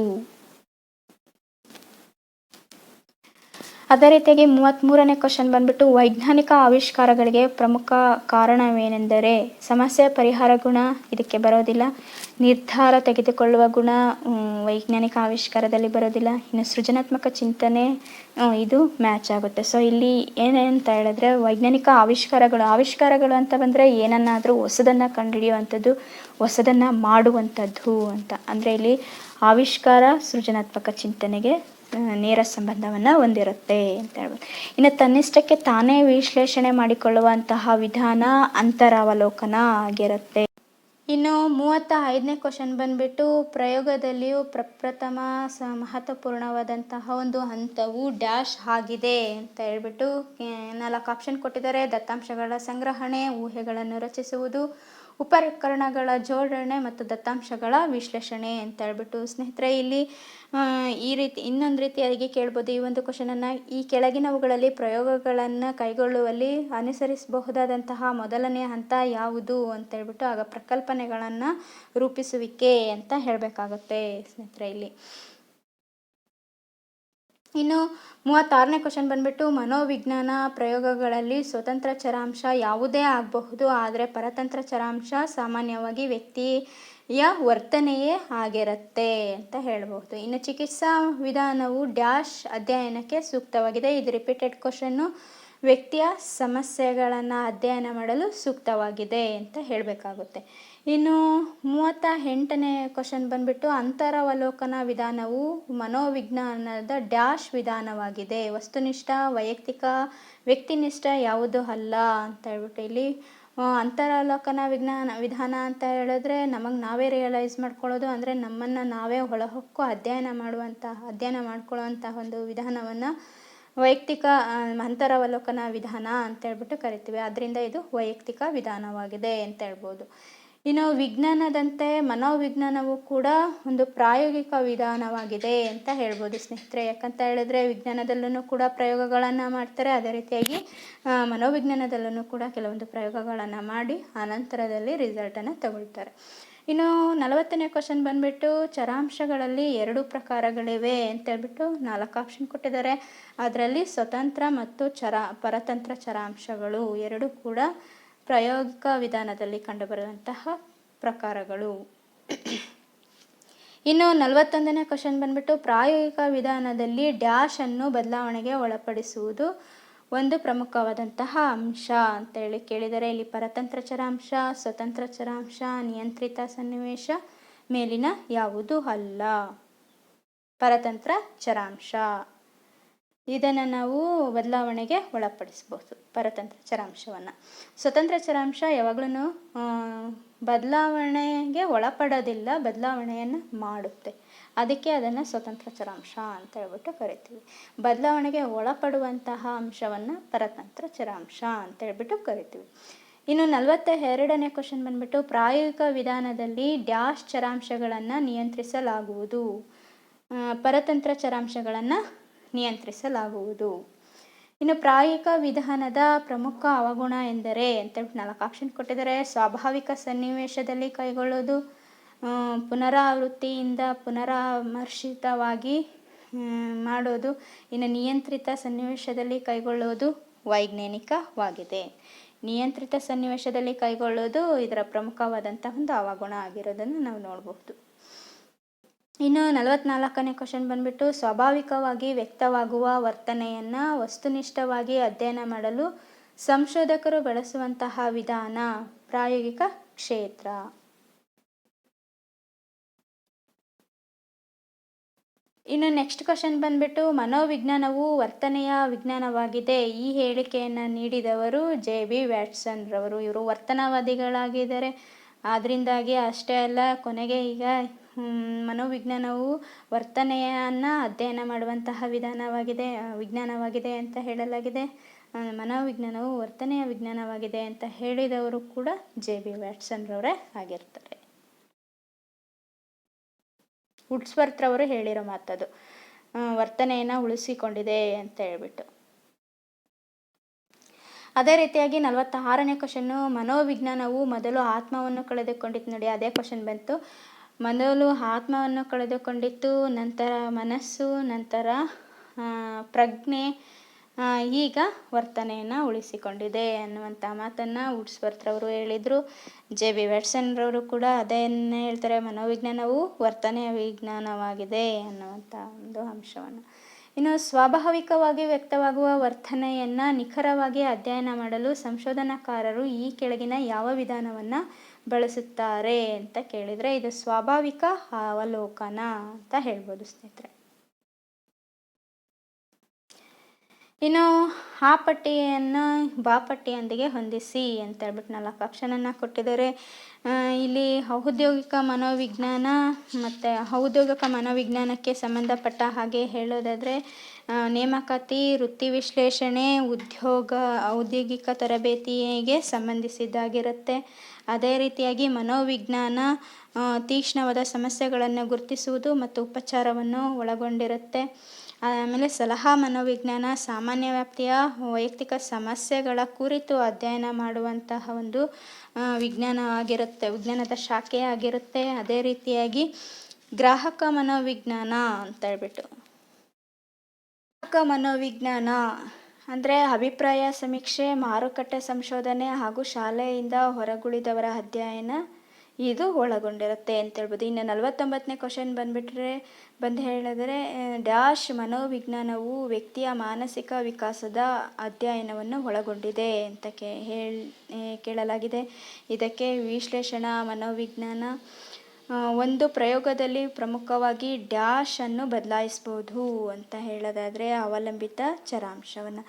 ಅದೇ ರೀತಿಯಾಗಿ ಮೂವತ್ತ್ಮೂರನೇ ಕ್ವಶನ್ ಬಂದ್ಬಿಟ್ಟು ವೈಜ್ಞಾನಿಕ ಆವಿಷ್ಕಾರಗಳಿಗೆ ಪ್ರಮುಖ ಕಾರಣವೇನೆಂದರೆ ಸಮಸ್ಯೆ, ಪರಿಹಾರ ಗುಣ, ಇದಕ್ಕೆ ಬರೋದಿಲ್ಲ. ನಿರ್ಧಾರ ತೆಗೆದುಕೊಳ್ಳುವ ಗುಣ ವೈಜ್ಞಾನಿಕ ಆವಿಷ್ಕಾರದಲ್ಲಿ ಬರೋದಿಲ್ಲ. ಇನ್ನು ಸೃಜನಾತ್ಮಕ ಚಿಂತನೆ ಇದು ಮ್ಯಾಚ್ ಆಗುತ್ತೆ. ಸೊ ಇಲ್ಲಿ ಏನೇನಂತ ಹೇಳಿದ್ರೆ ವೈಜ್ಞಾನಿಕ ಆವಿಷ್ಕಾರಗಳು ಆವಿಷ್ಕಾರಗಳು ಅಂತ ಬಂದರೆ ಏನನ್ನಾದರೂ ಹೊಸದನ್ನು ಕಂಡುಹಿಡಿಯುವಂಥದ್ದು, ಹೊಸದನ್ನು ಮಾಡುವಂಥದ್ದು ಅಂತ. ಅಂದರೆ ಇಲ್ಲಿ ಆವಿಷ್ಕಾರ ಸೃಜನಾತ್ಮಕ ಚಿಂತನೆಗೆ ನೇರ ಸಂಬಂಧವನ್ನು ಹೊಂದಿರುತ್ತೆ ಅಂತ ಹೇಳ್ಬೋದು. ಇನ್ನು ತನ್ನಿಷ್ಟಕ್ಕೆ ತಾನೇ ವಿಶ್ಲೇಷಣೆ ಮಾಡಿಕೊಳ್ಳುವಂತಹ ವಿಧಾನ ಅಂತರಾವಲೋಕನ ಆಗಿರುತ್ತೆ. ಇನ್ನು ಮೂವತ್ತ ಐದನೇ ಕ್ವಶನ್ ಬಂದ್ಬಿಟ್ಟು ಪ್ರಯೋಗದಲ್ಲಿಯೂ ಪ್ರಪ್ರಥಮ ಸ ಮಹತ್ವಪೂರ್ಣವಾದಂತಹ ಒಂದು ಹಂತವು ಡ್ಯಾಶ್ ಆಗಿದೆ ಅಂತ ಹೇಳ್ಬಿಟ್ಟು ನಾಲ್ಕು ಆಪ್ಷನ್ ಕೊಟ್ಟಿದ್ದಾರೆ. ದತ್ತಾಂಶಗಳ ಸಂಗ್ರಹಣೆ, ಊಹೆಗಳನ್ನು ರಚಿಸುವುದು ಉಪಕರಣಗಳ ಜೋಡಣೆ ಮತ್ತು ದತ್ತಾಂಶಗಳ ವಿಶ್ಲೇಷಣೆ ಅಂತ ಹೇಳ್ಬಿಟ್ಟು ಸ್ನೇಹಿತರೆ, ಇಲ್ಲಿ ಈ ರೀತಿ, ಇನ್ನೊಂದು ರೀತಿಯಾಗಿ ಕೇಳ್ಬೋದು ಈ ಒಂದು ಕ್ವಶನನ್ನು. ಈ ಕೆಳಗಿನವುಗಳಲ್ಲಿ ಪ್ರಯೋಗಗಳನ್ನು ಕೈಗೊಳ್ಳುವಲ್ಲಿ ಅನುಸರಿಸಬಹುದಾದಂತಹ ಮೊದಲನೆಯ ಹಂತ ಯಾವುದು ಅಂತ ಹೇಳ್ಬಿಟ್ಟು ಆಗ ಪ್ರಕಲ್ಪನೆಗಳನ್ನು ರೂಪಿಸುವಿಕೆ ಅಂತ ಹೇಳಬೇಕಾಗುತ್ತೆ ಸ್ನೇಹಿತರೆ ಇಲ್ಲಿ. ಇನ್ನು ಮೂವತ್ತಾರನೇ ಕ್ವಶನ್ ಬಂದ್ಬಿಟ್ಟು ಮನೋವಿಜ್ಞಾನ ಪ್ರಯೋಗಗಳಲ್ಲಿ ಸ್ವತಂತ್ರ ಚರಾಂಶ ಯಾವುದೇ ಆಗಬಹುದು, ಆದರೆ ಪರತಂತ್ರ ಚರಾಂಶ ಸಾಮಾನ್ಯವಾಗಿ ವ್ಯಕ್ತಿಯ ವರ್ತನೆಯೇ ಆಗಿರುತ್ತೆ ಅಂತ ಹೇಳಬಹುದು. ಇನ್ನು ಚಿಕಿತ್ಸಾ ವಿಧಾನವು ಡ್ಯಾಶ್ ಅಧ್ಯಯನಕ್ಕೆ ಸೂಕ್ತವಾಗಿದೆ. ಇದು ರಿಪೀಟೆಡ್ ಕ್ವಶನ್ನು ವ್ಯಕ್ತಿಯ ಸಮಸ್ಯೆಗಳನ್ನು ಅಧ್ಯಯನ ಮಾಡಲು ಸೂಕ್ತವಾಗಿದೆ ಅಂತ ಹೇಳಬೇಕಾಗುತ್ತೆ. ಇನ್ನು ಮೂವತ್ತ ಎಂಟನೇ ಕ್ವಶನ್ ಬಂದ್ಬಿಟ್ಟು ಅಂತರವಲೋಕನ ವಿಧಾನವು ಮನೋವಿಜ್ಞಾನದ ಡ್ಯಾಶ್ ವಿಧಾನವಾಗಿದೆ. ವಸ್ತುನಿಷ್ಠ, ವೈಯಕ್ತಿಕ, ವ್ಯಕ್ತಿನಿಷ್ಠ ಯಾವುದೂ ಅಲ್ಲ ಅಂತ ಹೇಳ್ಬಿಟ್ಟು ಇಲ್ಲಿ ಅಂತರಾವಲೋಕನ ವಿಜ್ಞಾನ, ವಿಧಾನ ಅಂತ ಹೇಳಿದ್ರೆ ನಮಗೆ ನಾವೇ ರಿಯಲೈಸ್ ಮಾಡ್ಕೊಳ್ಳೋದು ಅಂದರೆ ನಮ್ಮನ್ನು ನಾವೇ ಒಳಹೊಕ್ಕು ಅಧ್ಯಯನ ಮಾಡುವಂತಹ, ಅಧ್ಯಯನ ಮಾಡ್ಕೊಳ್ಳುವಂತಹ ಒಂದು ವಿಧಾನವನ್ನು ವೈಯಕ್ತಿಕ ಅಂತರವಲೋಕನ ವಿಧಾನ ಅಂತ ಹೇಳ್ಬಿಟ್ಟು ಕರಿತೀವಿ. ಅದರಿಂದ ಇದು ವೈಯಕ್ತಿಕ ವಿಧಾನವಾಗಿದೆ ಅಂತ ಹೇಳ್ಬೋದು. ಇನ್ನು ವಿಜ್ಞಾನದಂತೆ ಮನೋವಿಜ್ಞಾನವು ಕೂಡ ಒಂದು ಪ್ರಾಯೋಗಿಕ ವಿಧಾನವಾಗಿದೆ ಅಂತ ಹೇಳ್ಬೋದು ಸ್ನೇಹಿತರೆ. ಯಾಕಂತ ಹೇಳಿದ್ರೆ ವಿಜ್ಞಾನದಲ್ಲೂ ಕೂಡ ಪ್ರಯೋಗಗಳನ್ನು ಮಾಡ್ತಾರೆ. ಅದೇ ರೀತಿಯಾಗಿ ಮನೋವಿಜ್ಞಾನದಲ್ಲೂ ಕೂಡ ಕೆಲವೊಂದು ಪ್ರಯೋಗಗಳನ್ನು ಮಾಡಿ ಆನಂತರದಲ್ಲಿ ರಿಸಲ್ಟನ್ನು ತಗೊಳ್ತಾರೆ. ಇನ್ನು ನಲವತ್ತನೇ ಕ್ವಶನ್ ಬಂದ್ಬಿಟ್ಟು ಚರಾಂಶಗಳಲ್ಲಿ ಎರಡು ಪ್ರಕಾರಗಳಿವೆ ಅಂತ ಹೇಳ್ಬಿಟ್ಟು ನಾಲ್ಕು ಆಪ್ಷನ್ ಕೊಟ್ಟಿದ್ದಾರೆ. ಅದರಲ್ಲಿ ಸ್ವತಂತ್ರ ಮತ್ತು ಚರ, ಪರತಂತ್ರ ಚರಾಂಶಗಳು ಎರಡು ಕೂಡ ಪ್ರಾಯೋಗಿಕ ವಿಧಾನದಲ್ಲಿ ಕಂಡುಬರುವಂತಹ ಪ್ರಕಾರಗಳು. ಇನ್ನು ನಲವತ್ತೊಂದನೇ ಕ್ವಶನ್ ಬಂದ್ಬಿಟ್ಟು ಪ್ರಾಯೋಗಿಕ ವಿಧಾನದಲ್ಲಿ ಡ್ಯಾಶ್ ಅನ್ನು ಬದಲಾವಣೆಗೆ ಒಳಪಡಿಸುವುದು ಒಂದು ಪ್ರಮುಖವಾದಂತಹ ಅಂಶ ಅಂತ ಹೇಳಿ ಕೇಳಿದರೆ ಇಲ್ಲಿ ಪರತಂತ್ರ ಚರಾಂಶ, ಸ್ವತಂತ್ರ ಚರಾಂಶ, ನಿಯಂತ್ರಿತ ಸನ್ನಿವೇಶ ಮೇಲಿನ ಯಾವುದು ಅಲ್ಲ. ಪರತಂತ್ರ ಚರಾಂಶ. ಇದನ್ನು ನಾವು ಬದಲಾವಣೆಗೆ ಒಳಪಡಿಸ್ಬೋದು ಪರತಂತ್ರ ಚರಾಂಶವನ್ನು. ಸ್ವತಂತ್ರ ಚರಾಂಶ ಯಾವಾಗಲೂ ಬದಲಾವಣೆಗೆ ಒಳಪಡೋದಿಲ್ಲ, ಬದಲಾವಣೆಯನ್ನು ಮಾಡುತ್ತೆ. ಅದಕ್ಕೆ ಅದನ್ನು ಸ್ವತಂತ್ರ ಚರಾಂಶ ಅಂತ ಹೇಳ್ಬಿಟ್ಟು ಕರಿತೀವಿ. ಬದಲಾವಣೆಗೆ ಒಳಪಡುವಂತಹ ಅಂಶವನ್ನು ಪರತಂತ್ರ ಚರಾಂಶ ಅಂತ ಹೇಳ್ಬಿಟ್ಟು ಕರಿತೀವಿ. ಇನ್ನು ನಲವತ್ತ ಎರಡನೇ ಕ್ವಶನ್ ಬಂದ್ಬಿಟ್ಟು ಪ್ರಾಯೋಗಿಕ ವಿಧಾನದಲ್ಲಿ ಡ್ಯಾಶ್ ಚರಾಂಶಗಳನ್ನು ನಿಯಂತ್ರಿಸಲಾಗುವುದು. ಪರತಂತ್ರ ಚರಾಂಶಗಳನ್ನು ನಿಯಂತ್ರಿಸಲಾಗುವುದು. ಇನ್ನು ಪ್ರಾಯೋಗಿಕ ವಿಧಾನದ ಪ್ರಮುಖ ಅವಗುಣ ಎಂದರೆ ಅಂತ ನಾಲ್ಕು ಆಪ್ಷನ್ ಕೊಟ್ಟಿದ್ದಾರೆ. ಸ್ವಾಭಾವಿಕ ಸನ್ನಿವೇಶದಲ್ಲಿ ಕೈಗೊಳ್ಳೋದು ಪುನರಾವೃತ್ತಿಯಿಂದ ಪುನರಾಮರ್ಶಿತವಾಗಿ ಮಾಡೋದು, ಇನ್ನು ನಿಯಂತ್ರಿತ ಸನ್ನಿವೇಶದಲ್ಲಿ ಕೈಗೊಳ್ಳೋದು ವೈಜ್ಞಾನಿಕವಾಗಿದೆ. ನಿಯಂತ್ರಿತ ಸನ್ನಿವೇಶದಲ್ಲಿ ಕೈಗೊಳ್ಳೋದು ಇದರ ಪ್ರಮುಖವಾದಂತಹ ಒಂದು ಅವಗುಣ ಆಗಿರೋದನ್ನು ನಾವು ನೋಡಬಹುದು. ಇನ್ನು ನಲವತ್ನಾಲ್ಕನೇ ಕ್ವಶನ್ ಬಂದ್ಬಿಟ್ಟು, ಸ್ವಾಭಾವಿಕವಾಗಿ ವ್ಯಕ್ತವಾಗುವ ವರ್ತನೆಯನ್ನು ವಸ್ತುನಿಷ್ಠವಾಗಿ ಅಧ್ಯಯನ ಮಾಡಲು ಸಂಶೋಧಕರು ಬಳಸುವಂತಹ ವಿಧಾನ, ಪ್ರಾಯೋಗಿಕ ಕ್ಷೇತ್ರ. ಇನ್ನು ನೆಕ್ಸ್ಟ್ ಕ್ವಶನ್ ಬಂದ್ಬಿಟ್ಟು ಮನೋವಿಜ್ಞಾನವು ವರ್ತನೆಯ ವಿಜ್ಞಾನವಾಗಿದೆ. ಈ ಹೇಳಿಕೆಯನ್ನು ನೀಡಿದವರು ಜೆ ಬಿ ವ್ಯಾಟ್ಸನ್ ರವರು. ಇವರು ವರ್ತನವಾದಿಗಳಾಗಿದ್ದಾರೆ. ಆದ್ದರಿಂದಾಗಿ ಅಷ್ಟೇ ಅಲ್ಲ, ಕೊನೆಗೆ ಈಗ ಮನೋವಿಜ್ಞಾನವು ವರ್ತನೆಯನ್ನು ಅಧ್ಯಯನ ಮಾಡುವಂತಹ ವಿಧಾನವಾಗಿದೆ ವಿಜ್ಞಾನವಾಗಿದೆ ಅಂತ ಹೇಳಲಾಗಿದೆ. ಮನೋವಿಜ್ಞಾನವು ವರ್ತನೆಯ ವಿಜ್ಞಾನವಾಗಿದೆ ಅಂತ ಹೇಳಿದವರು ಕೂಡ ಜೆ ಬಿ ವ್ಯಾಟ್ಸನ್ ರವರೇ ಆಗಿರ್ತಾರೆ. ವುಡ್ಸ್ವರ್ತ್ರವರು ಹೇಳಿರೋ ಮಾತದು. ವರ್ತನೆಯನ್ನು ಉಳಿಸಿಕೊಂಡಿದೆ ಅಂತ ಹೇಳ್ಬಿಟ್ಟು. ಅದೇ ರೀತಿಯಾಗಿ ನಲವತ್ತಾರನೇ ಕ್ವಶನ್ನು, ಮನೋವಿಜ್ಞಾನವು ಮೊದಲು ಆತ್ಮವನ್ನು ಕಳೆದುಕೊಂಡಿತ್ತು ನೋಡಿ, ಅದೇ ಕ್ವಶನ್ ಬಂತು. ಮೊದಲು ಆತ್ಮವನ್ನು ಕಳೆದುಕೊಂಡಿತ್ತು, ನಂತರ ಮನಸ್ಸು, ನಂತರ ಪ್ರಜ್ಞೆ ಈಗ ವರ್ತನೆಯನ್ನು ಉಳಿಸಿಕೊಂಡಿದೆ ಅನ್ನುವಂಥ ಮಾತನ್ನು ವುಡ್ಸ್ವರ್ತ್ರವರು ಹೇಳಿದರು. ಜೆ. ಬಿ. ವ್ಯಾಟ್ಸನ್ರವರು ಕೂಡ ಅದನ್ನೇ ಹೇಳ್ತಾರೆ, ಮನೋವಿಜ್ಞಾನವು ವರ್ತನೆಯ ವಿಜ್ಞಾನವಾಗಿದೆ ಅನ್ನುವಂಥ ಒಂದು ಅಂಶವನ್ನು. ಇನ್ನು ಸ್ವಾಭಾವಿಕವಾಗಿ ವ್ಯಕ್ತವಾಗುವ ವರ್ತನೆಯನ್ನು ನಿಖರವಾಗಿ ಅಧ್ಯಯನ ಮಾಡಲು ಸಂಶೋಧನಾಕಾರರು ಈ ಕೆಳಗಿನ ಯಾವ ವಿಧಾನವನ್ನು ಬಳಸುತ್ತಾರೆ ಅಂತ ಕೇಳಿದರೆ, ಇದು ಸ್ವಾಭಾವಿಕ ಅವಲೋಕನ ಅಂತ ಹೇಳ್ಬೋದು ಸ್ನೇಹಿತರೆ. ಇನ್ನು ಆ ಪಟ್ಟಿಯನ್ನು ಬಾ ಪಟ್ಟಿಯೊಂದಿಗೆ ಹೊಂದಿಸಿ ಅಂತ ಹೇಳ್ಬಿಟ್ಟು ನಾಲ್ಕು ಆಪ್ಷನನ್ನು ಕೊಟ್ಟಿದ್ದಾರೆ. ಇಲ್ಲಿ ಔದ್ಯೋಗಿಕ ಮನೋವಿಜ್ಞಾನ ಮತ್ತು ಔದ್ಯೋಗಿಕ ಮನೋವಿಜ್ಞಾನಕ್ಕೆ ಸಂಬಂಧಪಟ್ಟ ಹಾಗೆ ಹೇಳೋದಾದರೆ ನೇಮಕಾತಿ, ವೃತ್ತಿ ವಿಶ್ಲೇಷಣೆ, ಉದ್ಯೋಗ, ಔದ್ಯೋಗಿಕ ತರಬೇತಿಗೆ ಸಂಬಂಧಿಸಿದ್ದಾಗಿರುತ್ತೆ. ಅದೇ ರೀತಿಯಾಗಿ ಮನೋವಿಜ್ಞಾನ ತೀಕ್ಷ್ಣವಾದ ಸಮಸ್ಯೆಗಳನ್ನು ಗುರುತಿಸುವುದು ಮತ್ತು ಉಪಚಾರವನ್ನು ಒಳಗೊಂಡಿರುತ್ತೆ. ಆಮೇಲೆ ಸಲಹಾ ಮನೋವಿಜ್ಞಾನ, ಸಾಮಾನ್ಯ ವ್ಯಾಪ್ತಿಯ ವೈಯಕ್ತಿಕ ಸಮಸ್ಯೆಗಳ ಕುರಿತು ಅಧ್ಯಯನ ಮಾಡುವಂತಹ ಒಂದು ವಿಜ್ಞಾನವಾಗಿರುತ್ತೆ ವಿಜ್ಞಾನದ ಶಾಖೆ ಆಗಿರುತ್ತೆ. ಅದೇ ರೀತಿಯಾಗಿ ಗ್ರಾಹಕ ಮನೋವಿಜ್ಞಾನ ಅಂತ ಹೇಳ್ಬಿಟ್ಟು. ಗ್ರಾಹಕ ಮನೋವಿಜ್ಞಾನ ಅಂದರೆ ಅಭಿಪ್ರಾಯ ಸಮೀಕ್ಷೆ, ಮಾರುಕಟ್ಟೆ ಸಂಶೋಧನೆ ಹಾಗೂ ಶಾಲೆಯಿಂದ ಹೊರಗುಳಿದವರ ಅಧ್ಯಯನ. ಇದು ಒಳಗೊಂಡಿರುತ್ತೆ ಅಂತ ಹೇಳ್ಬೋದು. ಇನ್ನು ನಲವತ್ತೊಂಬತ್ತನೇ ಕ್ವಶನ್ ಬಂದುಬಿಟ್ರೆ, ಬಂದು ಹೇಳಿದರೆ ಡ್ಯಾಶ್ ಮನೋವಿಜ್ಞಾನವು ವ್ಯಕ್ತಿಯ ಮಾನಸಿಕ ವಿಕಾಸದ ಅಧ್ಯಯನವನ್ನು ಒಳಗೊಂಡಿದೆ ಅಂತ ಹೇಳಿ ಕೇಳಲಾಗಿದೆ. ಇದಕ್ಕೆ ವಿಶ್ಲೇಷಣಾ ಮನೋವಿಜ್ಞಾನ ಒಂದು ಪ್ರಯೋಗದಲ್ಲಿ ಪ್ರಮುಖವಾಗಿ ಡ್ಯಾಶ್ ಅನ್ನು ಬದಲಾಯಿಸ್ಬೋದು ಅಂತ ಹೇಳೋದಾದರೆ ಅವಲಂಬಿತ ಚರಾಂಶವನ್ನು.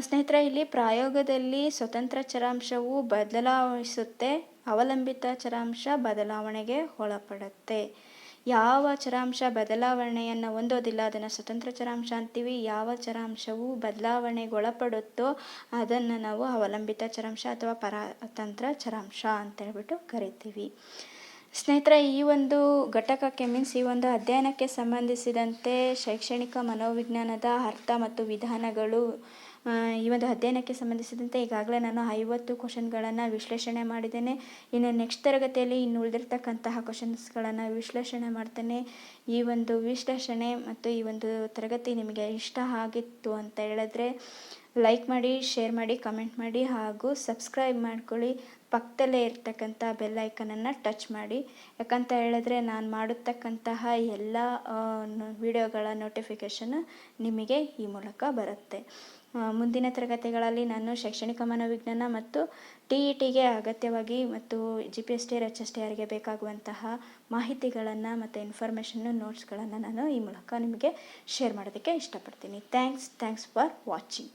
ಸ್ನೇಹಿತರೆ, ಇಲ್ಲಿ ಪ್ರಯೋಗದಲ್ಲಿ ಸ್ವತಂತ್ರ ಚರಾಂಶವು ಬದಲಾಯಿಸುತ್ತೆ, ಅವಲಂಬಿತ ಚರಾಂಶ ಬದಲಾವಣೆಗೆ ಒಳಪಡುತ್ತೆ. ಯಾವ ಚರಾಂಶ ಬದಲಾವಣೆಯನ್ನು ಹೊಂದೋದಿಲ್ಲ, ಅದನ್ನು ಸ್ವತಂತ್ರ ಚರಾಂಶ ಅಂತೀವಿ, ಯಾವ ಚರಾಂಶವು ಬದಲಾವಣೆಗೆ ಒಳಪಡುತ್ತೋ ಅದನ್ನು ನಾವು ಅವಲಂಬಿತ ಚರಾಂಶ ಅಥವಾ ಪರತಂತ್ರ ಚರಾಂಶ ಅಂತ ಹೇಳ್ಬಿಟ್ಟು ಕರಿತೀವಿ. ಸ್ನೇಹಿತರೆ ಈ ಒಂದು ಘಟಕಕ್ಕೆ ಮೀನ್ಸ್ ಈ ಒಂದು ಅಧ್ಯಯನಕ್ಕೆ ಸಂಬಂಧಿಸಿದಂತೆ ಶೈಕ್ಷಣಿಕ ಮನೋವಿಜ್ಞಾನದ ಅರ್ಥ ಮತ್ತು ವಿಧಾನಗಳು ಈ ಒಂದು ಅಧ್ಯಯನಕ್ಕೆ ಸಂಬಂಧಿಸಿದಂತೆ ಈಗಾಗಲೇ ನಾನು ಐವತ್ತು ಕ್ವಶನ್ಗಳನ್ನು ವಿಶ್ಲೇಷಣೆ ಮಾಡಿದ್ದೇನೆ. ಇನ್ನು ನೆಕ್ಸ್ಟ್ ತರಗತಿಯಲ್ಲಿ ಇನ್ನು ಉಳಿದಿರ್ತಕ್ಕಂತಹ ಕ್ವಶನ್ಸ್ಗಳನ್ನು ವಿಶ್ಲೇಷಣೆ ಮಾಡ್ತೇನೆ. ಈ ಒಂದು ವಿಶ್ಲೇಷಣೆ ಮತ್ತು ಈ ಒಂದು ತರಗತಿ ನಿಮಗೆ ಇಷ್ಟ ಆಗಿತ್ತು ಅಂತ ಹೇಳಿದ್ರೆ ಲೈಕ್ ಮಾಡಿ ಶೇರ್ ಮಾಡಿ ಕಮೆಂಟ್ ಮಾಡಿ ಹಾಗೂ ಸಬ್ಸ್ಕ್ರೈಬ್ ಮಾಡ್ಕೊಳ್ಳಿ. ಪಕ್ಕದಲ್ಲೇ ಇರ್ತಕ್ಕಂಥ ಬೆಲ್ ಐಕನನ್ನು ಟಚ್ ಮಾಡಿ. ಯಾಕಂತ ಹೇಳಿದ್ರೆ ನಾನು ಮಾಡುತ್ತಕ್ಕಂತಹ ಎಲ್ಲ ವಿಡಿಯೋಗಳ ನೋಟಿಫಿಕೇಷನ್ ನಿಮಗೆ ಈ ಮೂಲಕ ಬರುತ್ತೆ. ಮುಂದಿನ ತರಗತಿಗಳಲ್ಲಿ ನಾನು ಶೈಕ್ಷಣಿಕ ಮನೋವಿಜ್ಞಾನ ಮತ್ತು ಟಿ ಇ ಟಿಗೆ ಅಗತ್ಯವಾಗಿ ಮತ್ತು G P S T H S T ಆರ್ಗೆ ಬೇಕಾಗುವಂತಹ ಮಾಹಿತಿಗಳನ್ನು ಮತ್ತು ಇನ್ಫಾರ್ಮೇಷನ್ನು ನೋಟ್ಸ್ಗಳನ್ನು ನಾನು ಈ ಮೂಲಕ ನಿಮಗೆ ಶೇರ್ ಮಾಡೋದಕ್ಕೆ ಇಷ್ಟಪಡ್ತೀನಿ. Thanks thanks for watching